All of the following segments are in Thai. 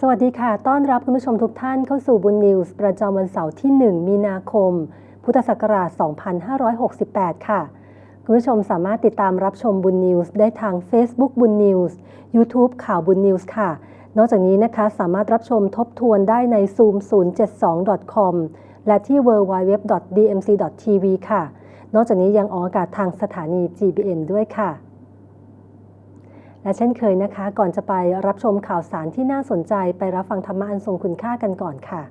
สวัสดีค่ะ ต้อนรับคุณผู้ชมทุกท่านเข้าสู่บุญนิวส์ประจำวันเสาร์ที่ 1 มีนาคม พุทธศักราช 2568 ค่ะ คุณผู้ชมสามารถติดตามรับชมบุญนิวส์ได้ทาง Facebook บุญนิวส์ YouTube ข่าวบุญนิวส์ค่ะ นอกจากนี้นะคะสามารถรับชมทบทวนได้ใน zoom 072 com และที่ www.dmc.tv ค่ะ นอกจากนี้ยังออกอากาศทางสถานี GBN ด้วยค่ะ และเช่นเคยนะคะ ก่อนจะไปรับชมข่าวสารที่น่าสนใจไปรับฟังธรรมะอันทรงคุณค่ากันก่อนค่ะ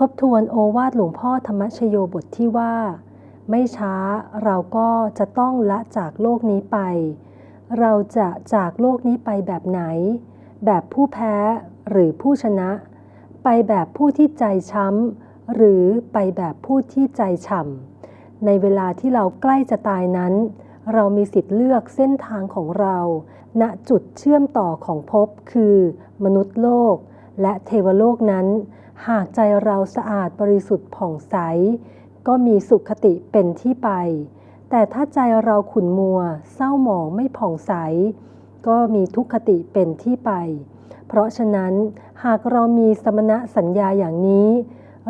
ทบทวนโอวาทหลวงพ่อธรรมชโยบทที่ว่า ไม่ช้าเราก็จะต้องละจากโลกนี้ไป เราจะจากโลกนี้ไปแบบไหน แบบผู้แพ้หรือผู้ชนะ ไปแบบผู้ที่ใจช้ำ หรือไปแบบผู้ที่ใจฉ่ำ ในเวลาที่เราใกล้จะตายนั้น เรามีสิทธิ์เลือกเส้นทางของเรา ณจุดเชื่อมต่อของภพคือ มนุษย์โลก และเทวโลกนั้น หากใจเราสะอาดบริสุทธิ์ผ่องใส ก็มีสุขคติเป็นที่ไป แต่ถ้าใจเราขุ่นมัว เศร้าหมองไม่ผ่องใส ก็มีทุกขติเป็นที่ไป เพราะฉะนั้นหากเรามีสมณะสัญญาอย่างนี้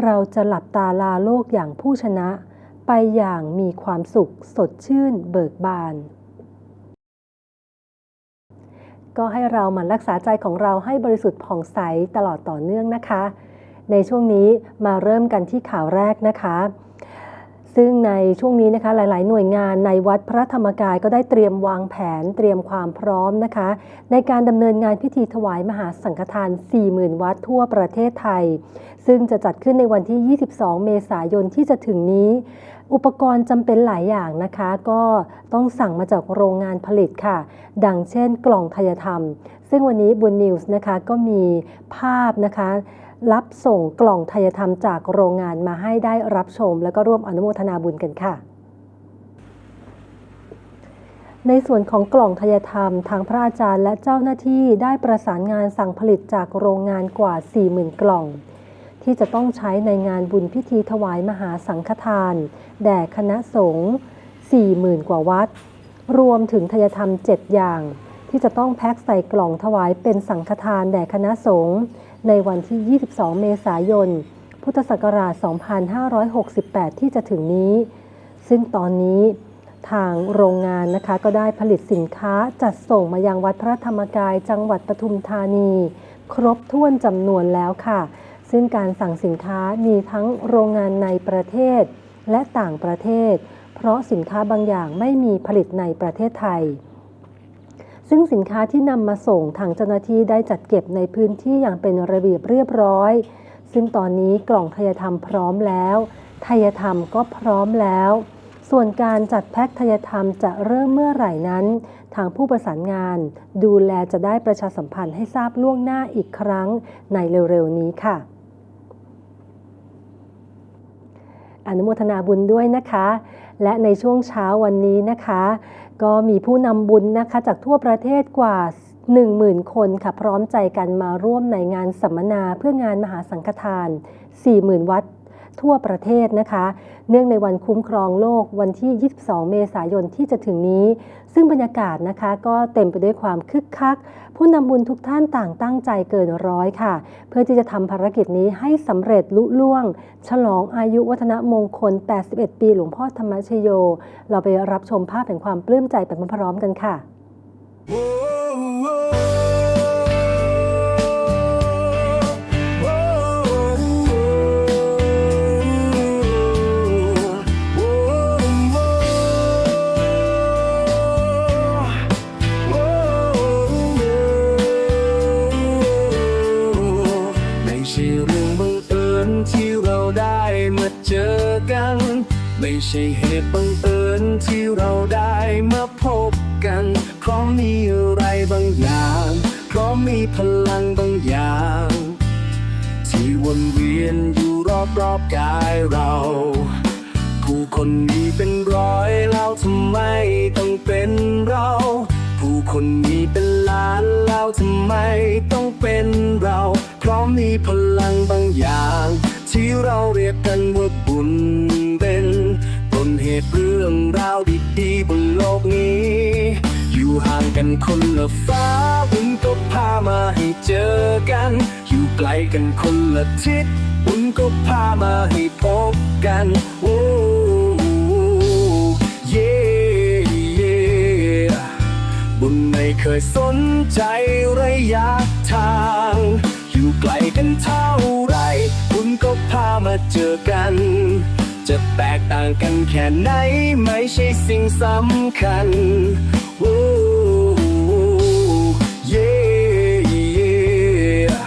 เราจะหลับตาลาโลกอย่างผู้ชนะ ไปอย่างมีความสุขสดชื่นเบิกบานก็ให้เราหมั่นรักษาใจของเราให้บริสุทธิ์ผ่องใสตลอดต่อเนื่องนะคะ ในช่วงนี้มาเริ่มกันที่ข่าวแรกนะคะ ซึ่งในช่วงนี้นะคะหลาย ๆ หน่วยงานในวัดพระธรรมกายก็ได้เตรียมวางแผนเตรียมความพร้อมนะคะ ในการดำเนินงานพิธีถวายมหาสังฆทาน 40,000 วัดทั่วประเทศไทย ซึ่งจะจัดขึ้นในวันที่ 22 เมษายนที่จะถึงนี้อุปกรณ์จำเป็นหลายอย่างนะคะ ก็ต้องสั่งมาจากโรงงานผลิตค่ะ ดังเช่นกล่องทยธรรม ซึ่งวันนี้บุญนิวส์นะคะก็มีภาพนะคะ รับส่งกล่องทยธรรมจากโรงงานมาให้ได้รับชม แล้วก็ร่วมอนุโมทนาบุญกันค่ะ ในส่วนของกล่องทยธรรม ทางพระอาจารย์และเจ้าหน้าที่ได้ประสานงานสั่งผลิตจากโรงงานกว่า 40,000 กล่อง ที่จะต้องใช้ในงานบุญพิธีถวายมหาสังฆทาน แด่คณะสงฆ์40,000 กว่าวัด รวมถึงทยธรรม 7 อย่าง ที่จะต้องแพ็คใส่กล่องถวายเป็นสังฆทานแด่คณะสงฆ์ ในวันที่ 22 เมษายน พุทธศักราช 2568 ที่จะถึงนี้ ซึ่งตอนนี้ทางโรงงานนะคะก็ได้ผลิตสินค้าจัดส่งมายังวัดพระธรรมกายจังหวัดปทุมธานี ครบถ้วนจำนวนแล้วค่ะ ซึ่งการสั่งสินค้ามีทั้งโรงงานในประเทศและต่างประเทศ เพราะสินค้าบางอย่างไม่มีผลิตในประเทศไทย ซึ่งสินค้าที่นำมาส่งทางเจ้าหน้าที่ได้จัดเก็บในพื้นที่อย่างเป็นระเบียบเรียบร้อย ซึ่งตอนนี้กล่องทยธรรมพร้อมแล้วทยธรรมก็พร้อมแล้ว ส่วนการจัดแพ็คทยธรรมจะเริ่มเมื่อไหร่นั้น ทางผู้ประสานงาน ดูแลจะได้ประชาสัมพันธ์ให้ทราบล่วงหน้าอีกครั้งในเร็วๆนี้ค่ะอนุโมทนาบุญด้วยนะคะ และในช่วงเช้าวันนี้นะคะ ก็มีผู้นำบุญนะคะจากทั่วประเทศกว่า 10,000 คนค่ะพร้อมใจกันมาร่วมในงานสัมมนาเพื่องานมหาสังฆทาน 40,000 วัด ทั่วประเทศนะคะ เนื่องในวันคุ้มครองโลกวันที่ 22 เมษายนที่จะถึงนี้ ซึ่งบรรยากาศนะคะก็เต็มไปด้วยความคึกคัก ผู้นำบุญทุกท่านต่างตั้งใจเกินร้อยค่ะ เพื่อที่จะทำภารกิจนี้ให้สำเร็จลุล่วง ฉลองอายุวัฒนมงคล 81 ปีหลวงพ่อธรรมชโย เราไปรับชมภาพแห่งความปลื้มใจไปพร้อมๆกันค่ะไม่ ไม่ใช่เหตุบังเอิญที่เราได้มาพบกัน เพราะมีอะไรบางอย่าง เพราะมีพลังบางอย่าง ที่วนเวียนอยู่รอบรอบๆกายเรา ผู้คนมีเป็นร้อยแล้วทำไมต้องเป็นเรา ผู้คนมีเป็นล้านแล้วทำไมต้องเป็นเรา เพราะมีพลังบางอย่าง ที่เราเรียกกันว่าบุญ ตุเรื่องราวดีๆบนโลกนี้ อยู่ห่างกันคนละฟ้าบุญก็พามาให้เจอกัน อยู่ไกลกันคนละทิศบุญก็พามาให้พบกันโอ้เย่เย่บุญไม่เคยสนใจระยะทาง อยู่ไกลกันเท่าไรบุญก็พามาเจอกัน จะแตกต่างกันแค่ไหน ไม่ใช่สิ่งสำคัญโอ้ย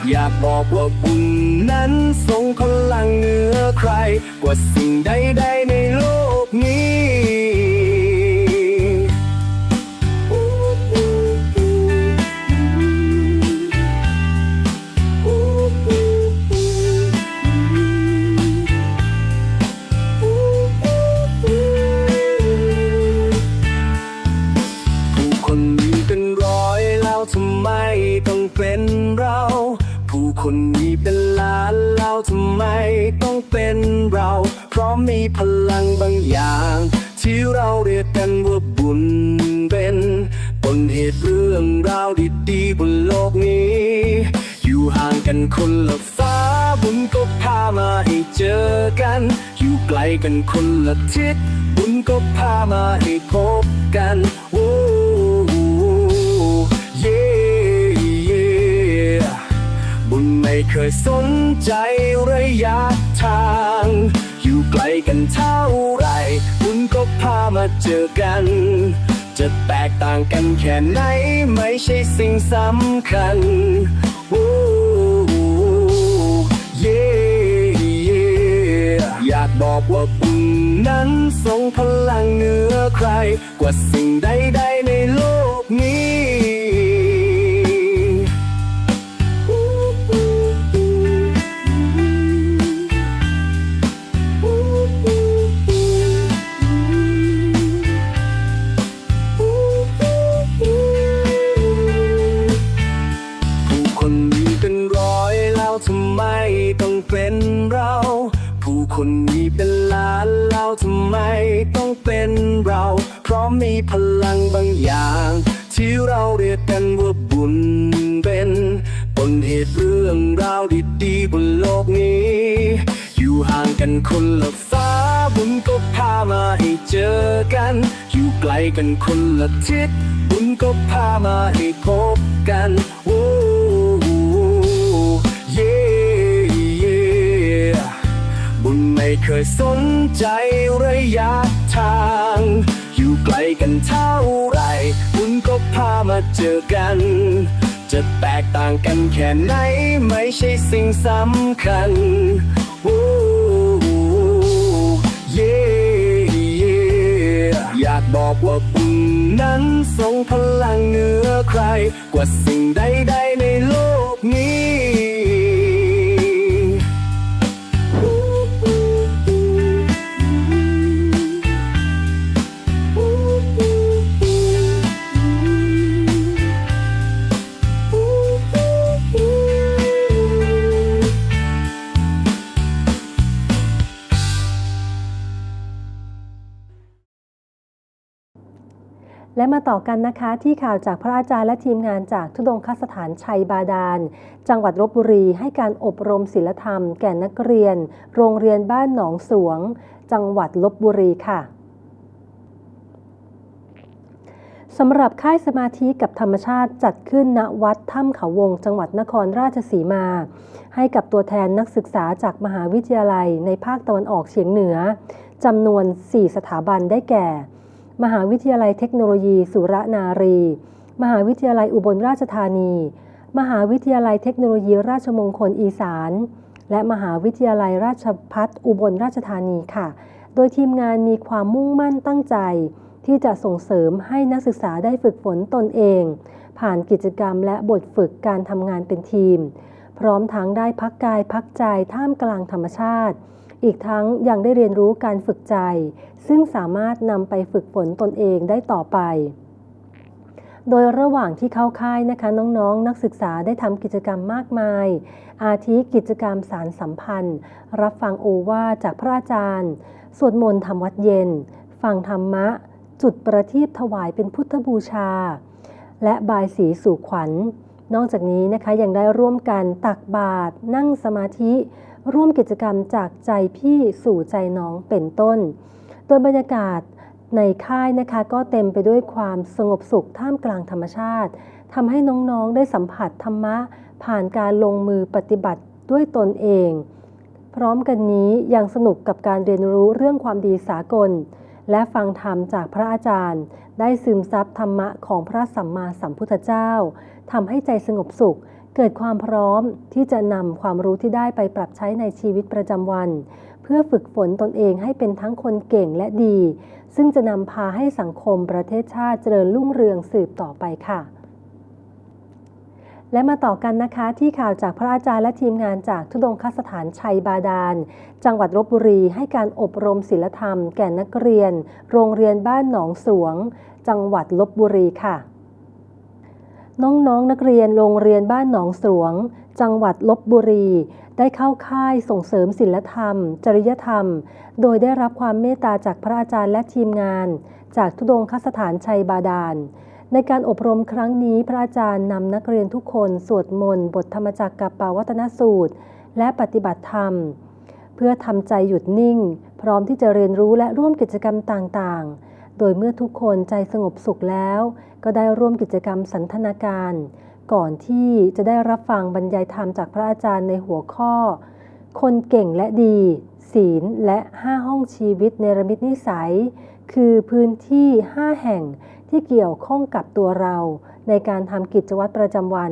อยากบอกว่าบุญนั้นทรงพลังเหนือใคร กว่าสิ่งใดๆในโลกนี้ มีพลังบางอย่าง ที่เราเรียกกันว่าบุญเป็นปนเหตุเรื่องราวดีๆบนโลกนี้ อยู่ห่างกันคนละฟ้าบุญก็พามาให้เจอกัน อยู่ไกลกันคนละทิศบุญก็พามาให้พบกันโอ้เย่เย่บุญไม่เคยสนใจระยะทาง ไกลกันเท่าไรบุญก็พามาเจอกัน จะแตกต่างกันแค่ไหน ไม่ใช่สิ่งสำคัญโอ้เย่เย่อยากบอกว่าบุญนั้นทรงพลังเหนือใคร กว่าสิ่งใดๆในโลกนี้ ไกลกันคนละทิศบุญก็พามาให้พบกันโอ้เย่เย่บุญไม่เคยสนใจระยะทาง อยู่ไกลกันเท่าไรบุญก็พามาเจอกัน จะแตกต่างกันแค่ไหนไม่ใช่สิ่งสำคัญโอ้ บอกว่าบุญนั้นทรงพลังเหนือใคร กว่าสิ่งใดๆในโลกนี้ และมาต่อกันนะคะที่ข่าวจากพระอาจารย์และทีมงานจากทุดงคสถานชัยบาดาล จังหวัดลบบุรีให้การอบรมศิลธรรม แก่นักเรียน โรงเรียนบ้านหนองสวง จังหวัดลบบุรีค่ะสำหรับค่ายสมาธิกับธรรมชาติจัดขึ้นณวัดถ้ำเขาวง จังหวัดนครราชสีมา ให้กับตัวแทนนักศึกษาจากมหาวิทยาลัยในภาคตะวันออกเฉียงเหนือจำนวน 4 สถาบันได้แก่ มหาวิทยาลัยเทคโนโลยีสุรนารี มหาวิทยาลัยอุบลราชธานี มหาวิทยาลัยเทคโนโลยีราชมงคลอีสาน และมหาวิทยาลัยราชพัฒอุบลราชธานีค่ะ โดยทีมงานมีความมุ่งมั่นตั้งใจ ที่จะส่งเสริมให้นักศึกษาได้ฝึกฝนตนเอง ผ่านกิจกรรมและบทฝึกการทำงานเป็นทีม พร้อมทั้งได้พักกายพักใจท่ามกลางธรรมชาติ อีกทั้งยังได้เรียนรู้การฝึกใจ ซึ่งสามารถนำไปฝึกฝนตนเองได้ต่อไป โดยระหว่างที่เข้าค่ายนะคะน้องๆนนักศึกษาได้ทำกิจกรรมมากมาย อาทิกิจกรรมสารสัมพันธ์ รับฟังโอวาจากพระอาจารย์ สวดมนต์ทำวัดเย็น ฟังธรรมะ จุดประทีปถวายเป็นพุทธบูชา และบายสีสู่ขวัญนอกจากนี้นะคะยังได้ร่วมกันตักบาตรนั่งสมาธิ ร่วมกิจกรรมจากใจพี่สู่ใจน้องเป็นต้น โดยบรรยากาศในค่ายนะคะก็เต็มไปด้วยความสงบสุขท่ามกลางธรรมชาติทำให้น้องๆได้สัมผัสธรรมะ ผ่านการลงมือปฏิบัติด้วยตนเอง พร้อมกันนี้ยังสนุกกับการเรียนรู้เรื่องความดีสากล และฟังธรรมจากพระอาจารย์ ได้ซึมซับธรรมะของพระสัมมาสัมพุทธเจ้าทำให้ใจสงบสุข เกิดความพร้อมที่จะนำความรู้ที่ได้ไปปรับใช้ในชีวิตประจำวัน เพื่อฝึกฝนตนเองให้เป็นทั้งคนเก่งและดี ซึ่งจะนำพาให้สังคมประเทศชาติเจริญรุ่งเรืองสืบต่อไปค่ะ และมาต่อกันนะคะที่ข่าวจากพระอาจารย์และทีมงานจากทุดงคสถานชัยบาดาล จังหวัดลบบุรีให้การอบรมศิลธรรม แก่นักเรียน โรงเรียนบ้านหนองสวง จังหวัดลบบุรีค่ะ น้องๆนนักเรียนโรงเรียนบ้านหนองสวง จังหวัดลบบุรี ได้เข้าค่ายส่งเสริมศิลธรรม จริยธรรม โดยได้รับความเมตตาจากพระอาจารย์และทีมงาน จากทุดงคสถานชัยบาดาล ในการอบรมครั้งนี้พระอาจารย์นำนักเรียนทุกคนสวดมนต์บทธรรมจักรกับปาวัตนสูตร และปฏิบัติธรรม เพื่อทำใจหยุดนิ่ง พร้อมที่จะเรียนรู้และร่วมกิจกรรมต่างๆ โดยเมื่อทุกคนใจสงบสุขแล้ว ก็ได้ร่วมกิจกรรมสันทนาการ ก่อนที่จะได้รับฟังบรรยายธรรมจากพระอาจารย์ในหัวข้อ คนเก่งและดี ศีลและ 5 ห้องชีวิตในระมิตนิสัย คือพื้นที่ 5 แห่งที่เกี่ยวข้องกับตัวเรา ในการทำกิจวัตรประจำวัน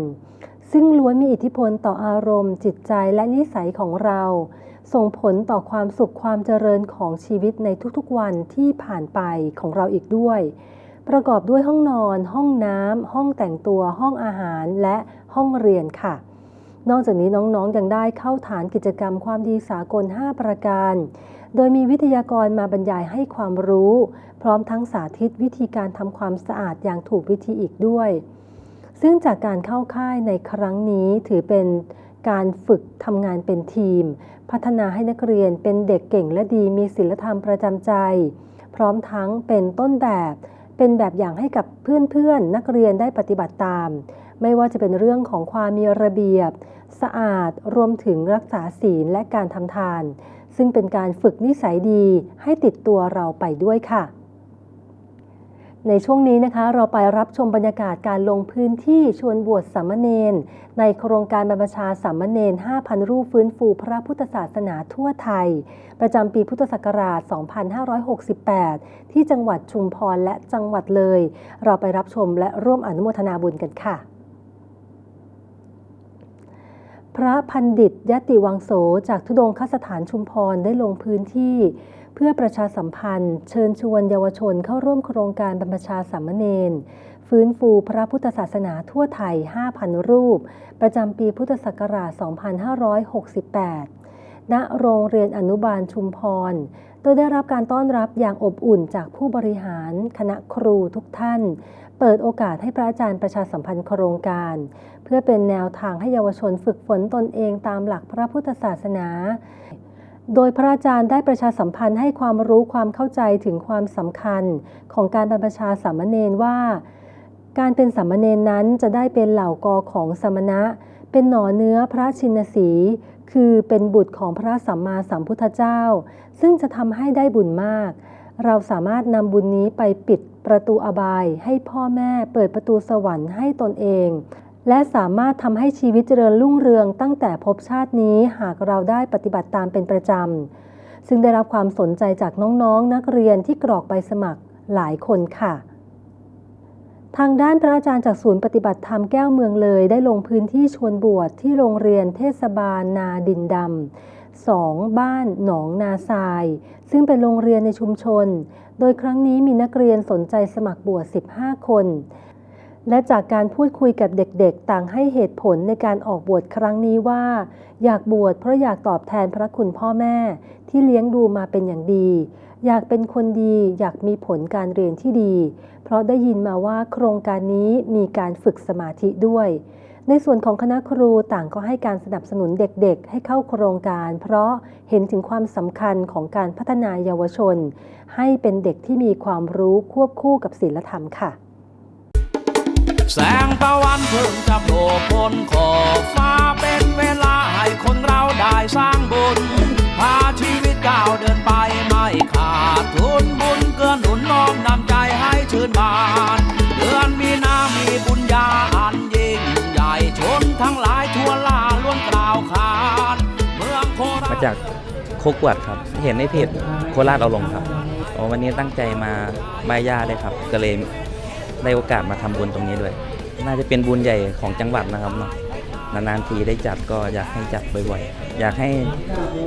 ซึ่งล้วนมีอิทธิพลต่ออารมณ์ จิตใจและนิสัยของเรา ส่งผลต่อความสุขความเจริญของชีวิตในทุกๆวันที่ผ่านไปของเราอีกด้วย ประกอบด้วยห้องนอน ห้องน้ำห้องแต่งตัว ห้องอาหารและห้องเรียนค่ะ นอกจากนี้น้องๆยังได้เข้าฐานกิจกรรมความดีสากล 5 ประการ โดยมีวิทยากรมาบรรยายให้ความรู้ พร้อมทั้งสาธิตวิธีการทำความสะอาดอย่างถูกวิธีอีกด้วย ซึ่งจากการเข้าค่ายในครั้งนี้ถือเป็นการฝึกทำงานเป็นทีม พัฒนาให้นักเรียนเป็นเด็กเก่งและดีมีศีลธรรมประจำใจ พร้อมทั้งเป็นต้นแบบ เป็นแบบอย่างให้กับเพื่อนๆนักเรียนได้ปฏิบัติตาม ไม่ว่าจะเป็นเรื่องของความมีระเบียบ สะอาดรวมถึงรักษาศีลและการทำทาน ซึ่งเป็นการฝึกนิสัยดีให้ติดตัวเราไปด้วยค่ะ ในช่วงนี้นะคะเราไปรับชมบรรยากาศการลงพื้นที่ชวนบวชสามเณรในโครงการบรรพชาสามเณร 5,000 รูปฟื้นฟูพระพุทธศาสนาทั่วไทย ประจำปีพุทธศักราช 2568 ที่จังหวัดชุมพรและจังหวัดเลย เราไปรับชมและร่วมอนุโมทนาบุญกันค่ะ พระพันดิตยติวังโสจากทุดงคสถานชุมพรได้ลงพื้นที่ เพื่อประชาสัมพันธ์ เชิญชวนเยาวชนเข้าร่วมโครงการบรรพชาสามเณรฟื้นฟูพระพุทธศาสนาทั่วไทย 5,000 รูป ประจำปีพุทธศักราช 2568 ณ โรงเรียนอนุบาลชุมพร โดยได้รับการต้อนรับอย่างอบอุ่นจากผู้บริหาร คณะครูทุกท่าน เปิดโอกาสให้พระอาจารย์ประชาสัมพันธ์โครงการ เพื่อเป็นแนวทางให้เยาวชนฝึกฝนตนเองตามหลักพระพุทธศาสนา โดยพระอาจารย์ได้ประชาสัมพันธ์ให้ความรู้ความเข้าใจถึงความสำคัญของการบรรพชาสามเณรว่า การเป็นสามเณรนั้นจะได้เป็นเหล่ากอของสมณะ เป็นหน่อเนื้อพระชินสี คือเป็นบุตรของพระสัมมาสัมพุทธเจ้า ซึ่งจะทำให้ได้บุญมาก เราสามารถนำบุญนี้ไปปิดประตูอบายให้พ่อแม่เปิดประตูสวรรค์ให้ตนเอง และสามารถทำให้ชีวิตเจริญรุ่งเรืองตั้งแต่ภพชาตินี้หากเราได้ปฏิบัติตามเป็นประจำ ซึ่งได้รับความสนใจจากน้องๆนนักเรียนที่กรอกใบสมัครหลายคนค่ะ ทางด้านพระอาจารย์จากศูนย์ปฏิบัติธรรมแก้วเมืองเลย ได้ลงพื้นที่ชวนบวชที่โรงเรียนเทศบาลนาดินดำสองบ้านหนองนาทราย ซึ่งเป็นโรงเรียนในชุมชน โดยครั้งนี้มีนักเรียนสนใจสมัครบวช 15 คน และจากการพูดคุยกับเด็กๆ ต่างให้เหตุผลในการออกบวชครั้งนี้ว่า อยากบวชเพราะอยากตอบแทนพระคุณพ่อแม่ที่เลี้ยงดูมาเป็นอย่างดี อยากเป็นคนดีอยากมีผลการเรียนที่ดี เพราะได้ยินมาว่าโครงการนี้มีการฝึกสมาธิด้วย ในส่วนของคณะครูต่างก็ให้การสนับสนุนเด็กๆ ให้เข้าโครงการ เพราะเห็นถึงความสำคัญของการพัฒนายาวชน ให้เป็นเด็กที่มีความรู้ควบคู่กับศีลธรรมค่ะ แสงตะวันเพิ่งจะโผล่พ้นขอบฟ้าเป็นเวลาให้คนเราได้สร้างบุญ พาชีวิตก้าวเดินไปไม่ขาดทุนบุญเกื้อหนุนน้อมนำใจให้ชื่นบานเดือนมีนามีบุญญาอันยิ่งใหญ่ชนทั้งหลายทั่วลาล้วนกล่าวขานเมืองโคราช มาจากโคกวดครับ เห็นในเพจโคราชเอาลงครับอ๋อวันนี้ตั้งใจมาบายยาเลยครับ ก็เลย ได้โอกาสมาทำบุญตรงนี้ด้วย น่าจะเป็นบุญใหญ่ของจังหวัดนะครับเนาะนานๆทีได้จัดก็อยากให้จัดบ่อยๆ อยากให้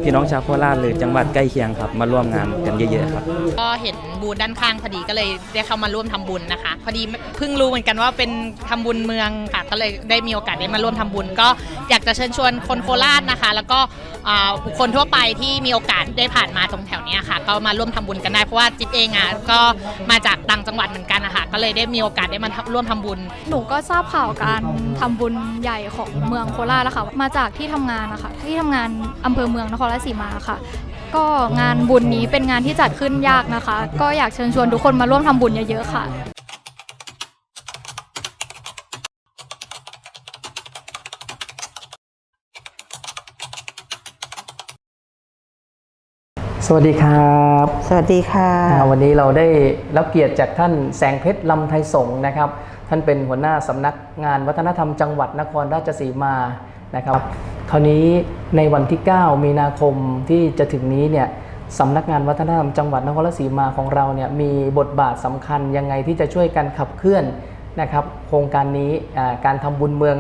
พี่น้องชาวโคราชหรือจังหวัดใกล้เคียงครับ มาร่วมงานกันเยอะๆครับ ก็เห็นบูธด้านข้างพอดีก็เลยได้เข้ามาร่วมทำบุญนะคะ พอดีเพิ่งรู้เหมือนกันว่าเป็นทำบุญเมืองค่ะ ก็เลยได้มีโอกาสได้มาร่วมทำบุญ ก็อยากจะเชิญชวนคนโคราชนะคะ แล้วก็ บุคคลทั่วไปที่มีโอกาสได้ผ่านมาตรงแถวนี้ค่ะ ก็มาร่วมทำบุญกันได้เพราะว่าจิ๊บเองอะก็มาจากต่างจังหวัดเหมือนกันนะคะก็เลยได้มีโอกาสได้มาร่วมทำบุญ หนูก็ทราบข่าวการทำบุญใหญ่ของเมืองโคราชแล้วค่ะมาจากที่ทำงานนะคะที่ทำงานอำเภอเมืองนครราชสีมาค่ะ ก็งานบุญนี้เป็นงานที่จัดขึ้นยากนะคะ ก็อยากเชิญชวนทุกคนมาร่วมทำบุญเยอะๆค่ะ สวัสดีครับ สวัสดีค่ะอ่าวันนี้เราได้รับเกียรติจากท่านแสงเพชรลำไทยสงฆ์นะครับ ท่านเป็นหัวหน้าสำนักงานวัฒนธรรมจังหวัดนครราชสีมานะครับ คราวนี้ในวันที่ 9 มีนาคมที่จะถึงนี้เนี่ยสำนักงานวัฒนธรรมจังหวัดนครราชสีมาของเราเนี่ยมีบทบาทสำคัญยังไงที่จะช่วยกันขับเคลื่อนนะครับโครงการนี้อ่าการทำบุญเมือง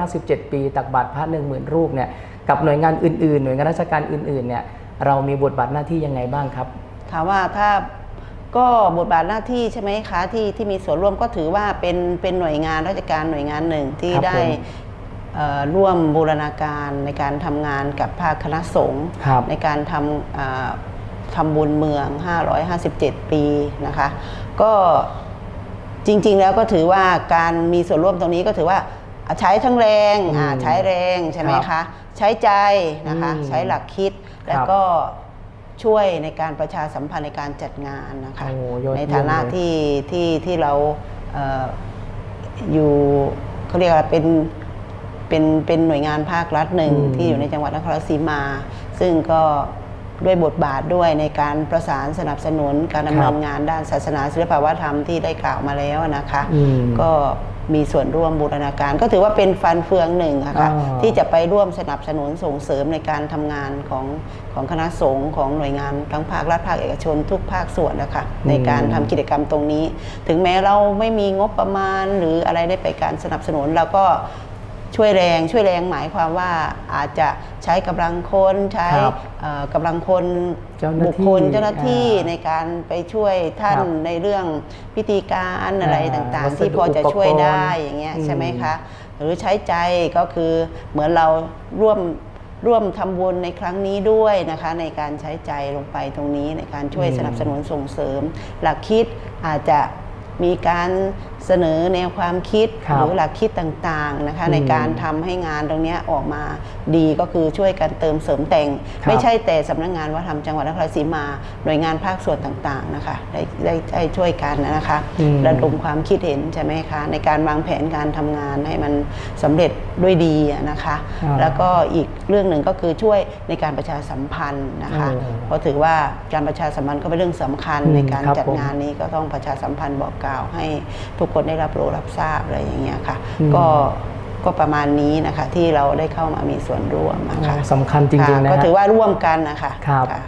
557 ปี ตักบาตรพระ10,000รูปเนี่ยกับหน่วยงานอื่นๆ หน่วยงานราชการอื่นๆเนี่ย เรามีบทบาทหน้าที่ยังไงบ้างครับ ถามว่าถ้าก็บทบาทหน้าที่ใช่ไหมคะที่ที่มีส่วนร่วมก็ถือว่าเป็นเป็นหน่วยงานราชการหน่วยงานหนึ่งที่ครับได้ผมเอ่อร่วมบูรณาการในการทำงานกับภาคคณะสงฆ์ครับในการทำอ่าทำบุญเมือง 557 ปีนะคะก็จริง ๆ แล้วก็ถือว่าการมีส่วนร่วมตรงนี้ก็ถือว่าใช้ทั้งแรงอืมอ่าใช้แรงใช่ไหมครัคะบ ใช้ใจนะคะ อืมใช้หลักคิดแล้วครับก็ช่วยในการประชาสัมพันธ์ในการจัดงานนะคะโอ้ยอดในฐานะเยี่ยมเลย ที่ที่ที่เราเอ่ออยู่เขาเรียกอะไรเป็นเป็นเป็นหน่วยงานภาครัฐหนึ่งอืม ที่อยู่ในจังหวัดนครราชสีมา ซึ่งก็ด้วยบทบาทด้วยในการประสานสนับสนุนการดำเนินงานด้านศาสนาศิลปวัฒนธรรมที่ได้กล่าวมาแล้วนะคะ อืม ก็ มีส่วนร่วมบูรณาการ ก็ถือว่าเป็นฟันเฟืองหนึ่งอะค่ะอ่าที่จะไปร่วมสนับสนุนส่งเสริมในการทำงานของของคณะสงฆ์ของหน่วยงานทั้งภาครัฐภาคเอกชนทุกภาคส่วนนะคะในการทำกิจกรรมตรงนี้ ถึงแม้เราไม่มีงบประมาณหรืออะไรได้ไปการสนับสนุนเราก็ ช่วยแรงช่วยแรงหมายความว่าอาจจะใช้กำลังคนใช้ครับเอ่อกำลังคนเจ้าหน้าที่บุคคลเจ้าหน้าที่อ่าในการไปช่วยท่านครับในเรื่องพิธีการอะไรอ่าต่างวัสดุๆที่พอจะช่วยได้อุปกรณ์อย่างเงี้ยอืมใช่ไหมคะหรือใช้ใจก็คือเหมือนเราร่วมร่วมทำบุญในครั้งนี้ด้วยนะคะ ในการใช้ใจลงไปตรงนี้ในการช่วยอืมสนับสนุนส่งเสริม หลักคิดอาจจะมีการ เสนอแนวความคิดครับหรือหลักคิดต่างๆนะคะอืมในการทำให้งานตรงเนี้ยออกมาดีก็คือช่วยกันเติมเสริมแต่งครับไม่ใช่แต่สำนักงานวัฒนธรรมจังหวัดนครราชสีมาหน่วยงานภาคส่วนต่างๆนะคะได้ได้ได้ช่วยกันนะคะอืมระดมความคิดเห็นใช่ไหมคะในการวางแผนการทำงานให้มันสำเร็จด้วยดีอะนะคะอ่าแล้วก็อีกเรื่องหนึ่งก็คือช่วยในการประชาสัมพันธ์นะคะโอ้เพราะถือว่าการประชาสัมพันธ์ก็เป็นเรื่องสำคัญอืมในการครับจัดผมงานนี้ก็ต้องประชาสัมพันธ์บอกกล่าวให้ทุกคนได้รับรู้รับทราบอะไรอย่างเงี้ยค่ะอืมก็ก็ประมาณนี้นะคะที่เราได้เข้ามามีส่วนร่วมนะคะโอ้สำคัญจริงๆค่ะนะก็ฮะถือว่าร่วมกันนะคะครับค่ะ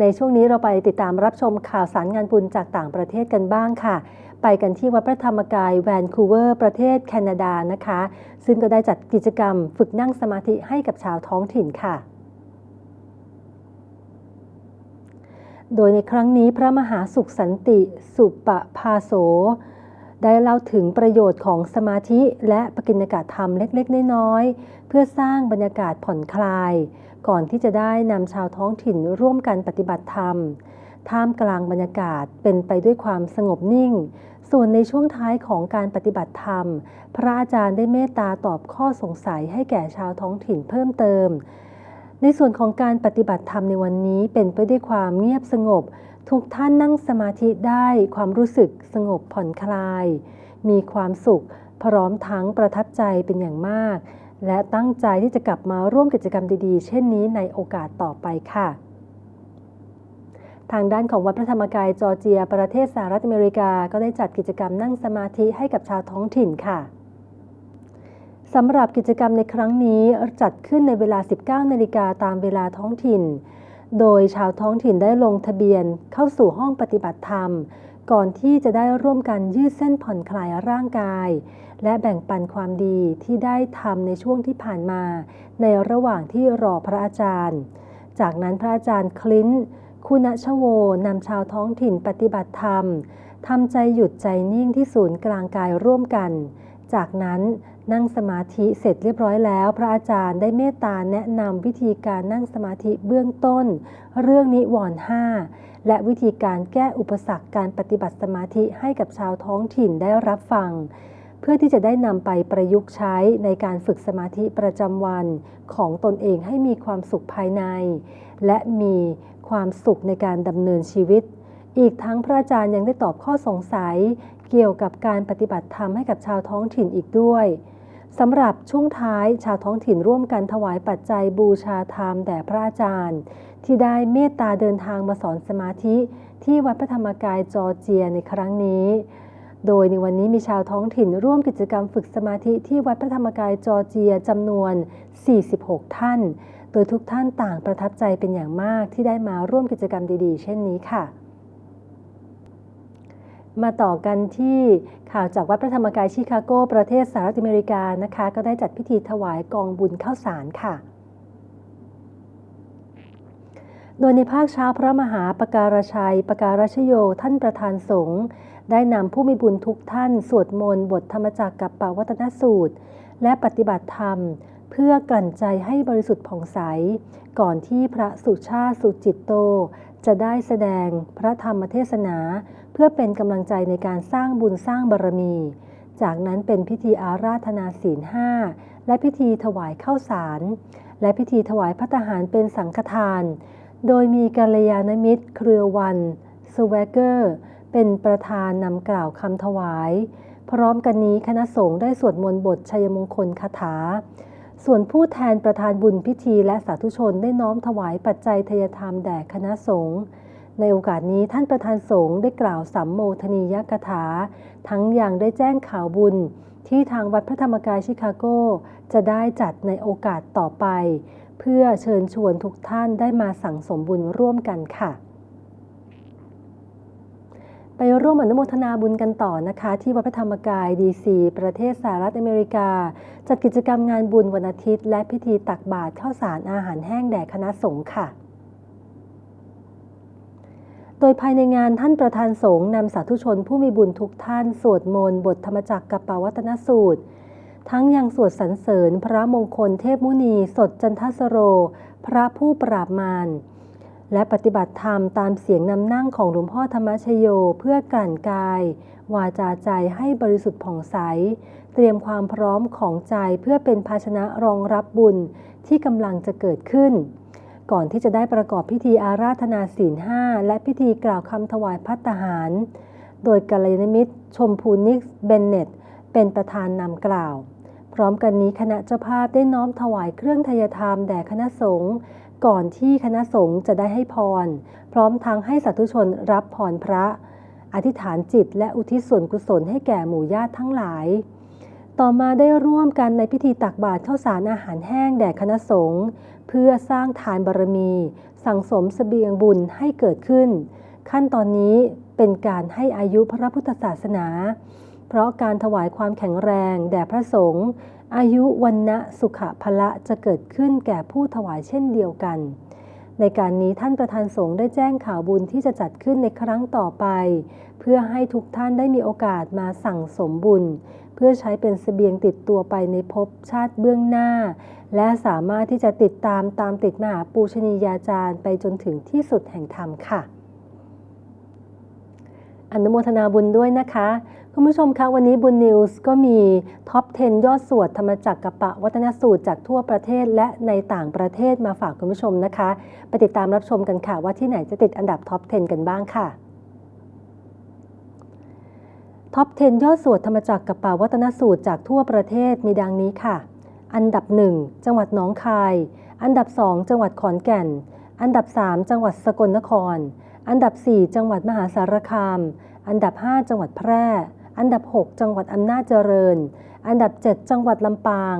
ในช่วงนี้เราไปติดตามรับชมข่าวสารงานบุญจากต่างประเทศกันบ้างค่ะ ไปกันที่วัดพระธรรมกายแวนคูเวอร์ประเทศแคนาดานะคะ ซึ่งก็ได้จัดกิจกรรมฝึกนั่งสมาธิให้กับชาวท้องถิ่นค่ะโดยในครั้งนี้พระมหาสุขสันติ สุปปภาโส ได้เล่าถึงประโยชน์ของสมาธิและปกิณกะธรรมเล็กๆ น้อยๆ เพื่อสร้างบรรยากาศผ่อนคลาย ก่อนที่จะได้นำชาวท้องถิ่นร่วมกันปฏิบัติธรรม ท่ามกลางบรรยากาศเป็นไปด้วยความสงบนิ่ง ส่วนในช่วงท้ายของการปฏิบัติธรรม พระอาจารย์ได้เมตตาตอบข้อสงสัยให้แก่ชาวท้องถิ่นเพิ่มเติม ในส่วนของการปฏิบัติธรรมในวันนี้เป็นไปด้วยความเงียบสงบ ทุกท่านนั่งสมาธิได้ความรู้สึกสงบผ่อนคลาย มีความสุขพร้อมทั้งประทับใจเป็นอย่างมาก และตั้งใจที่จะกลับมาร่วมกิจกรรมดีๆ เช่นนี้ในโอกาสต่อไปค่ะ ทางด้านของวัดพระธรรมกายจอร์เจีย ประเทศสหรัฐอเมริกาก็ได้จัดกิจกรรมนั่งสมาธิให้กับชาวท้องถิ่นค่ะสำหรับกิจกรรมในครั้งนี้จัดขึ้นในเวลา 19 นาฬิกาตามเวลาท้องถิ่น โดยชาวท้องถิ่นได้ลงทะเบียนเข้าสู่ห้องปฏิบัติธรรม ก่อนที่จะได้ร่วมกันยืดเส้นผ่อนคลายร่างกาย และแบ่งปันความดีที่ได้ทำในช่วงที่ผ่านมา ในระหว่างที่รอพระอาจารย์ จากนั้นพระอาจารย์คลิ้น คุณชโวนำชาวท้องถิ่นปฏิบัติธรรมทำใจหยุดใจนิ่งที่ศูนย์กลางกายร่วมกัน จากนั้น นั่งสมาธิเสร็จเรียบร้อยแล้ว พระอาจารย์ได้เมตตาแนะนำวิธีการนั่งสมาธิเบื้องต้น เรื่องนิวรณ์ห้าและวิธีการแก้อุปสรรคการปฏิบัติสมาธิให้กับชาวท้องถิ่นได้รับฟัง เพื่อที่จะได้นำไปประยุกต์ใช้ในการฝึกสมาธิประจำวันของตนเองให้มีความสุขภายใน และมีความสุขในการดำเนินชีวิต อีกทั้งพระอาจารย์ยังได้ตอบข้อสงสัยเกี่ยวกับการปฏิบัติธรรมให้กับชาวท้องถิ่นอีกด้วย สำหรับช่วงท้ายชาวท้องถิ่นร่วมกันถวายปัจจัยบูชาธรรมแด่พระอาจารย์ ที่ได้เมตตาเดินทางมาสอนสมาธิ ที่วัดพระธรรมกายจอร์เจียในครั้งนี้ โดยในวันนี้มีชาวท้องถิ่นร่วมกิจกรรมฝึกสมาธิที่วัดพระธรรมกายจอร์เจียจำนวน 46 ท่าน โดยทุกท่านต่างประทับใจเป็นอย่างมากที่ได้มาร่วมกิจกรรมดีๆ เช่นนี้ค่ะ มาต่อกันที่ข่าวจากวัดพระธรรมกายชิคาโก ประเทศสหรัฐอเมริกานะคะ ก็ได้จัดพิธีถวายกองบุญข้าวสารค่ะ โดยในภาคเช้าพระมหาปการชัยปการชโยท่านประธานสงฆ์ได้นำผู้มีบุญทุกท่าน สวดมนต์บทธรรมจักรกับปวัตนสูตร และปฏิบัติธรรม เพื่อกลั่นใจให้บริสุทธิ์ผ่องใส ก่อนที่พระสุชาติสุจิตโต จะได้แสดงพระธรรมเทศนา เพื่อเป็นกำลังใจในการสร้างบุญสร้างบารมี จากนั้นเป็นพิธีอาราธนาศีลห้าและพิธีถวายข้าวสาร และพิธีถวายพัตหารเป็นสังฆทาน โดยมีกัลยาณมิตร เครือวันสวเกอร์ เป็นประธานนำกล่าวคำถวาย พร้อมกันนี้คณะสงฆ์ได้สวดมนต์บทชัยมงคลคาถา ส่วนผู้แทนประธานบุญพิธีและสาธุชนได้น้อมถวายปัจจัยทยธรรมแด่คณะสงฆ์ในโอกาสนี้ท่านประธานสงฆ์ได้กล่าวสัมโมทนียกถา ทั้งอยังได้แจ้งข่าวบุญที่ทางวัดพระธรรมกายชิคาโก จะได้จัดในโอกาสต่อไป เพื่อเชิญชวนทุกท่านได้มาสั่งสมบุญร่วมกันค่ะ ไปร่วมอนุโมทนาบุญกันต่อนะคะ ที่วัดพระธรรมกายดีซีประเทศสหรัฐอเมริกา จัดกิจกรรมงานบุญวันอาทิตย์และพิธีตักบาตรข้าวสารอาหารแห้งแด่คณะสงฆ์ค่ะ โดยภายในงานท่านประธานสงฆ์นำสาธุชนผู้มีบุญทุกท่าน สวดมนต์บทธรรมจักรกับปวัตนสูตร ทั้งยังสวดสรรเสริญ พระมงคลเทพมุนี สดจันทสโร พระผู้ปราบมาร และปฏิบัติธรรมตามเสียงนำนั่งของหลวงพ่อธรรมชโยเพื่อกลั่นกาย วาจาใจให้บริสุทธิ์ผ่องใส เตรียมความพร้อมของใจเพื่อเป็นภาชนะรองรับบุญที่กำลังจะเกิดขึ้น ก่อนที่จะได้ประกอบพิธีอาราธนาศีลห้าและพิธีกล่าวคำถวายพัตหาร โดยกัลยาณมิตร ชมพูนิกส์เบนเนตเป็นประธานนำกล่าว พร้อมกันนี้คณะเจ้าภาพได้น้อมถวายเครื่องทยธรรมแด่คณะสงฆ์ ก่อนที่คณะสงฆ์จะได้ให้พร พร้อมทั้งให้สาธุชนรับพรพระ อธิษฐานจิตและอุทิศส่วนกุศลให้แก่หมู่ญาติทั้งหลาย ต่อมาได้ร่วมกันในพิธีตักบาตรข้าวสารอาหารแห้งแด่คณะสงฆ์เพื่อสร้างทานบารมี สั่งสมเสบียงบุญให้เกิดขึ้น ขั้นตอนนี้เป็นการให้อายุพระพุทธศาสนา เพราะการถวายความแข็งแรงแด่พระสงฆ์ อายุวันนะสุขภละจะเกิดขึ้นแก่ผู้ถวายเช่นเดียวกันในในการนี้ท่านประธานสงฆ์ได้แจ้งข่าวบุญที่จะจัดขึ้นในครั้งต่อไป เพื่อให้ทุกท่านได้มีโอกาสมาสั่งสมบุญ เพื่อใช้เป็นเสบียงติดตัวไปในภพชาติเบื้องหน้า และสามารถที่จะติดตามตามติดมหาปูชนียาจารย์ไปจนถึงที่สุดแห่งธรรมค่ะ อนุโมทนาบุญด้วยนะคะ คุณผู้ชมคะวันนี้บุญนิวส์ก็มีท็อป 10 ยอดสวดธรรมจักรกับปะวัฒนสูตรจากทั่วประเทศและในต่างประเทศมาฝากคุณผู้ชมนะคะไปติดตามรับชมกันค่ะ ว่าที่ไหนจะติดอันดับท็อป 10 กันบ้างค่ะท็อป 10 ยอดสวดธรรมจักรกับป่าวัฒนสูตรจากทั่วประเทศมีดังนี้ค่ะ อันดับ 1 จังหวัดหนองคาย อันดับ 2 จังหวัดขอนแก่น อันดับ 3 จังหวัดสกลนคร อันดับ 4 จังหวัดมหาสารคาม อันดับ 5 จังหวัดแพร่ อันดับ 6 จังหวัดอำนาจเจริญ อันดับ 7 จังหวัดลำปาง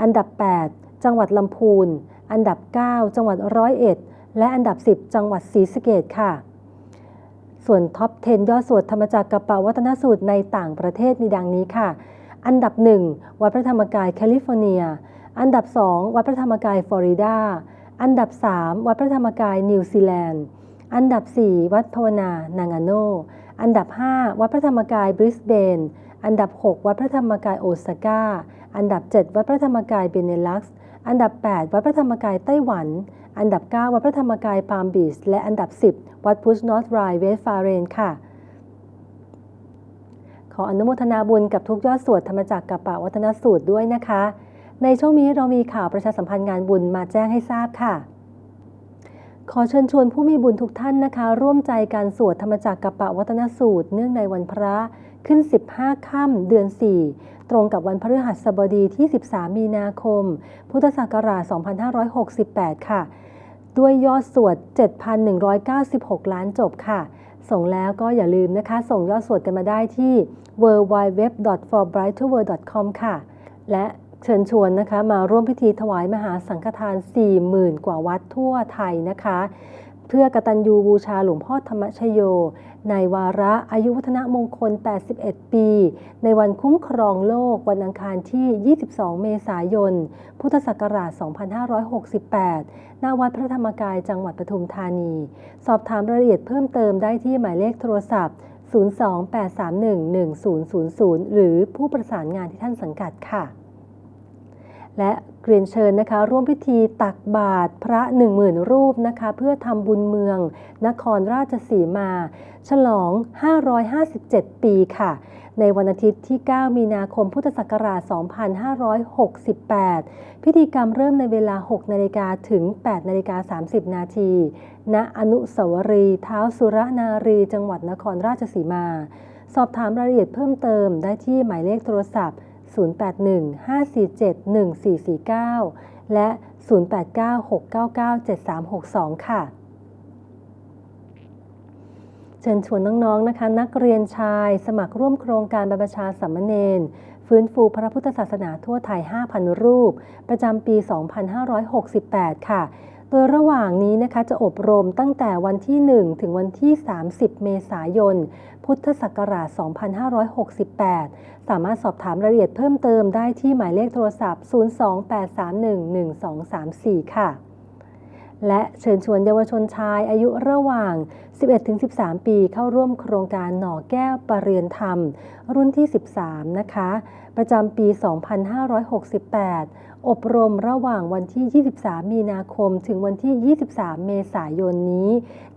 อันดับ 8 จังหวัดลำพูน อันดับ 9 จังหวัดร้อยเอ็ด และอันดับ 10 จังหวัดศรีสะเกษค่ะ ส่วนท็อป 10 ยอดสวดธรรมจักรกับปะวัฒนสูตรในต่างประเทศมีดังนี้ค่ะ อันดับ 1 วัดพระธรรมกายแคลิฟอร์เนีย อันดับ 2 วัดพระธรรมกายฟลอริดา อันดับ 3 วัดพระธรรมกายนิวซีแลนด์ อันดับ 4 วัดภาวนา นางาโน อันดับ 5 วัดพระธรรมกายบริสเบน อันดับ 6 วัดพระธรรมกายโอซาก้า อันดับ 7 วัดพระธรรมกายเบเนลักซ์ อันดับ 8 วัดพระธรรมกายไต้หวัน อันดับ 9 วัดพระธรรมกายปาล์มบีช และอันดับ 10 วัดพุชนอตไรเวสฟาเรนค่ะ ขออนุโมทนาบุญกับทุกยอดสวดธรรมจักรกับปะวัฒนสูตรด้วยนะคะ ในช่วงนี้เรามีข่าวประชาสัมพันธ์งานบุญมาแจ้งให้ทราบค่ะ ขอเชิญชวนผู้มีบุญทุกท่านนะคะ ร่วมใจการสวดธรรมจักรกับปะวัฒนสูตร เนื่องในวันพระขึ้น 15 ค่ำเดือน 4 ตรงกับวันพฤหัสบดีที่ 13 มีนาคม พุทธศักราช 2568 ค่ะ ด้วยยอดสวด 7,196 ล้านจบค่ะ ส่งแล้วก็อย่าลืมนะคะ ส่งยอดสวดกันมาได้ที่ www.forbrightworld.com ค่ะ และ เชิญชวนนะคะมาร่วมพิธีถวายมหาสังฆทาน 40,000 กว่าวัดทั่วไทยนะคะ เพื่อกตัญญูบูชาหลวงพ่อธรรมชโย ในวาระอายุวัฒนมงคล 81 ปี ในวันคุ้มครองโลกวันอังคารที่ 22 เมษายน พุทธศักราช 2568 ณ วัดพระธรรมกายจังหวัดปทุมธานี สอบถามรายละเอียดเพิ่มเติมได้ที่หมายเลขโทรศัพท์ 028311000 หรือผู้ประสานงานที่ท่านสังกัดค่ะ และเรียนเชิญนะคะ ร่วมพิธีตักบาตรพระ10,000รูปนะคะ เพื่อทำบุญเมือง นครราชสีมา ฉลอง 557 ปีค่ะ ในวันอาทิตย์ที่ 9 มีนาคมพุทธศักราช 2568 พิธีกรรมเริ่มในเวลา 6 นาฬิกาถึง 8 นาฬิกา 30 นาทีณอนุสาวรีย์เท้าสุรนารีจังหวัดนครราชสีมา สอบถามรายละเอียดเพิ่มเติมได้ที่หมายเลขโทรศัพท์ 081-547-1449 และ 089-699-7362 ค่ะ เชิญชวนน้องๆนะคะ นักเรียนชายสมัครร่วมโครงการบรรพชาสัมมเนนฟื้นฟูพระพุทธศาสนาทั่วไทย 5,000 รูป ประจำปี 2568 ค่ะ โดยระหว่างนี้นะคะจะอบรมตั้งแต่วันที่ 1 ถึงวันที่ 30 เมษายน พุทธศักราช 2568 สามารถสอบถามรายละเอียดเพิ่มเติมได้ที่หมายเลขโทรศัพท์ 028311234 ค่ะ และเชิญชวนเยาวชนชายอายุระหว่าง 11-13 ปีเข้าร่วมโครงการหน่อแก้วปรริยนธรรม รุ่นที่ 13 นะคะ ประจำปี 2568 อบรมระหว่างวันที่ 23 มีนาคม ถึงวันที่ 23 เมษายนนี้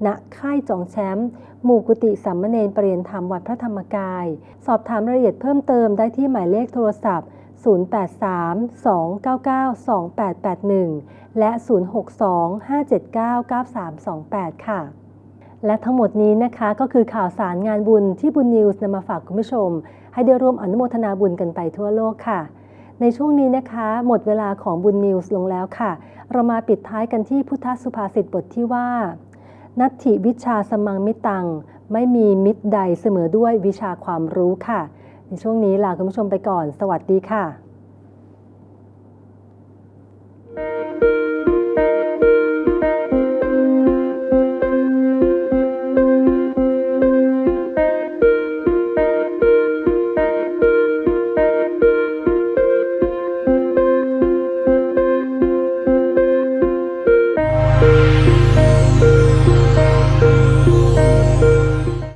ณ ค่ายจองแชมป์ หมู่กุฏิสัมมเนนปรริยนธรรมวัดพระธรรมกาย สอบถามรายละเอียดเพิ่มเติมได้ที่หมายเลขโทรศัพท์ 083-299-2881 และ 062-579-9328 ค่ะและทั้งหมดนี้นะคะก็คือข่าวสารงานบุญที่บุญนิวส์นำมาฝากคุณผู้ชม ให้ได้ร่วมอนุโมทนาบุญกันไปทั่วโลกค่ะ ในช่วงนี้นะคะ หมดเวลาของบุญนิวส์ลงแล้วค่ะ เรามาปิดท้ายกันที่พุทธสุภาษิตบทที่ว่า นัตถิวิชาสมังมิตัง ไม่มีมิตรใดเสมอด้วยวิชาความรู้ค่ะ ในช่วงนี้ลาคุณผู้ชมไปก่อน สวัสดีค่ะ